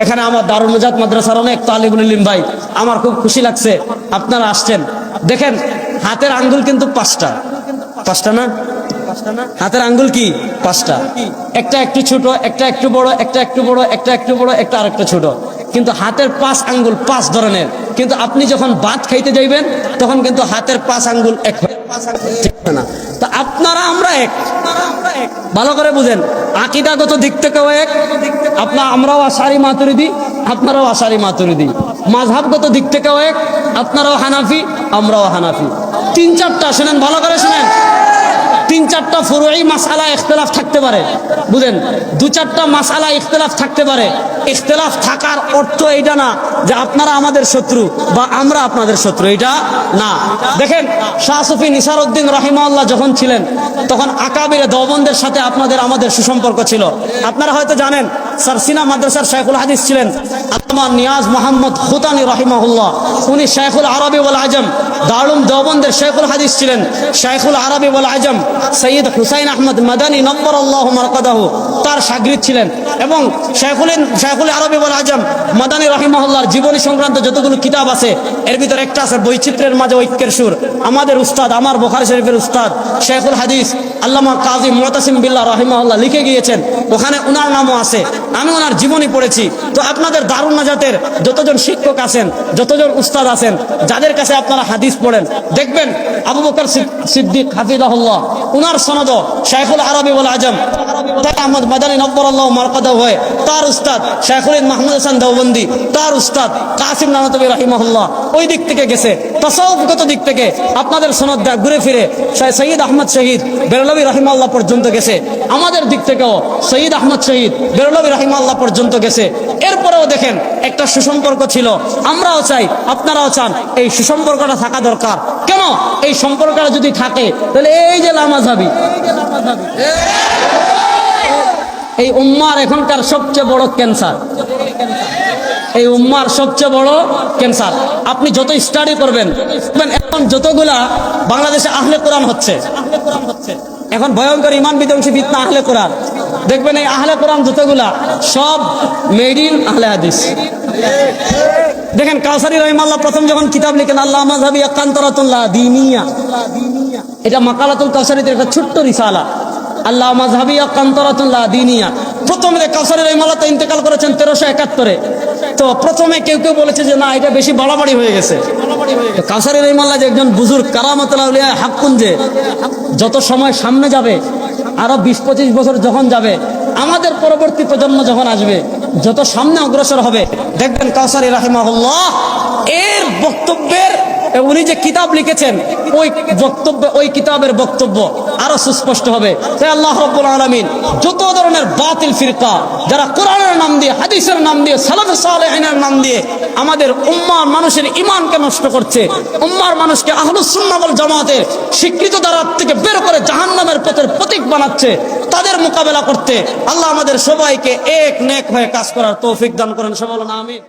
এখানে আমার দারুল মুজাদ মাদ্রাসার অনেক তালিবুল ইলিম ভাই। আমার খুব খুশি লাগছে, আপনারা আসছেন। দেখেন, হাতের আঙ্গুল কিন্তু পাঁচটা। পাঁচটা না? হাতের আঙ্গুল কি? পাঁচটা। একটা একটু ছোট, একটা একটু বড়, একটা একটু বড়, একটা একটু বড়, একটা আরেকটা ছোট। কিন্তু হাতের পাঁচ আঙ্গুল পাঁচ ধরনের। কিন্তু আপনি যখন ভাত খাইতে যাইবেন, তখন কিন্তু হাতের পাঁচ আঙ্গুল এক না? তো আপনারা আমরা এক। ভালো করে বুঝেন, আকিদাগত দিক থেকেও এক আপনার আমরাও আশারি মাতুরিদি, আপনারাও আশারি মাতুরিদি। মাঝহাবগত দিক থেকেও এক, আপনারাও হানাফি, আমরাও হানাফি। তিন চারটা, শোনেন, ভালো করে শুনেন। তিন চারটা ফুরুই মাসালা ইখতলাফ থাকতে পারে। বুঝেন? দু চারটা মাসালা ইখতলাফ থাকতে পারে। ইখতলাফ থাকার অর্থ এইটা না যে আপনারা আমাদের শত্রু বা আমরা আপনাদের শত্রু এটা না। দেখেন, শাহ সুফি নিসার উদ্দিন রহিমাল্লাহ যখন ছিলেন, তখন আকাবিরে দবন্দের সাথে আপনাদের আমাদের সুসম্পর্ক ছিল। আপনারা হয়তো জানেন সারসিনা মাদ্রাসার শেখুল হাদিস ছিলেন। আত্মা নিয়াজ মোহাম্মদ খুতানি রহিমাহুল্লাহ, উনি শেখুল আরবি ওয়াল আজম দারুম দেওবন্দের শেখুল হাদিস ছিলেন। শেখুল আরবি ওয়াল আজম সৈয়দ হুসাইন আহমদ মাদানী নম্বর আল্লাহ মারকাদাহ, তার সাগরিদ ছিলেন। এবং শেখুল শেখুল আরবি বল আজম মাদানী রহিমহল্লার জীবনী সংক্রান্ত যতগুলো কিতাব আছে, এর ভিতরে একটা আছে বৈচিত্র্যের মাঝে ঐক্যের সুর। আমাদের উস্তাদ, আমার বোখার শরীফের উস্তাদ শেখুল হাদিস আল্লামা কাজী মোতাসিম বিল্লাহ রহিমাহুল্লাহ লিখে গিয়েছেন, ওখানে উনার নামও আছে। আমি ওনার জীবনী পড়েছি। তো আপনাদের দারুণ নাজাতের যতজন শিক্ষক আছেন, যতজন উস্তাদ আছেন, যাদের কাছে আপনারা হাদিস পড়েন, দেখবেন আবু বকর সিদ্দিক হাফিজাহুল্লাহ, উনার সনদ শাইখুল আরবি আজম তাই আহমদ মাদানী আল্লাহ মারকাদা হয়ে, তার উস্তাদ শাইখুল মাহমুদ হাসান তার উস্তাদ কাসিম রাহিমাহুল্লাহ, ওই দিক থেকে গেছে। তসৌফগত দিক থেকে আপনাদের সনদ ঘুরে ফিরে সঈদ আহমদ শহীদ বেরলবী রহিমাল্লাহ পর্যন্ত গেছে। আমাদের দিক থেকেও সঈদ আহমদ শহীদ বেরলবী রহিমাল্লাহ পর্যন্ত গেছে। এরপরেও দেখেন একটা সুসম্পর্ক ছিল। আমরাও চাই, আপনারাও চান, এই সুসম্পর্কটা থাকা দরকার। কেন? এই সম্পর্কটা যদি থাকে, তাহলে এই যে লামাজাবি এই উম্মার এখনকার সবচেয়ে বড় ক্যান্সার। এই উম্মার সবচেয়ে বড় ক্যান্সার। আপনি যত স্টাডি করবেন এখন যতগুলা বাংলাদেশে আহলে কোরআন হচ্ছে। এখন ভয়ঙ্কর ইমান বিধ্বংসী ফিতনা আহলে কোরআন। দেখবেন এই আহলে কোরআন যতগুলা সব মেড ইন আহলে হাদিস। দেখেন কাউসারি রহিমাল্লাহ প্রথম যখন কিতাব লিখেন, আল্লাহ মাযহাবি একান্তরাতুল্লাহ দিনিয়া। এটা মাকালাতুল কাউসারিতে একটা ছোট্ট রিসালা। আল্লাহ মাযহাবি একান্তরাতুল্লাহ দিনিয়া। প্রথমে কাউসারি রহিমাল্লাহ তো ইন্তেকাল করেছেন তেরোশো একাত্তরে। তো প্রথমে কেউ কেউ বলেছে যে না, এটা বেশি বাড়াবাড়ি হয়ে গেছে। তো কাউসারি রহিমাল্লাহ যে একজন বুজুর কারামতলা উলিয়া যে, যত সময় সামনে যাবে, আরও বিশ পঁচিশ বছর যখন যাবে, আমাদের পরবর্তী প্রজন্ম যখন আসবে, যত সামনে অগ্রসর হবে, দেখবেন কাউসারি রাহিমাহুল্লাহ এর বক্তব্যের উনি যে কিতাব লিখেছেন, ওই বক্তব্য, ওই কিতাবের বক্তব্য আরও সুস্পষ্ট হবে। তাই আল্লাহ রব্বুল আলমিন যত ধরনের বাতিল ফিরকা, যারা কোরআনের নাম দিয়ে, হাদিসের নাম দিয়ে, সালাফ সালেহিনের নাম দিয়ে আমাদের উম্মার মানুষের ইমানকে নষ্ট করছে, উম্মার মানুষকে আহলুস সুন্নাহ জামাতের স্বীকৃত দ্বারা থেকে বের করে জাহান্নামের পথের প্রতীক বানাচ্ছে, তাদের মোকাবেলা করতে আল্লাহ আমাদের সবাইকে এক নেক হয়ে কাজ করার তৌফিক দান করেন। সবাই বলেন, আমিন।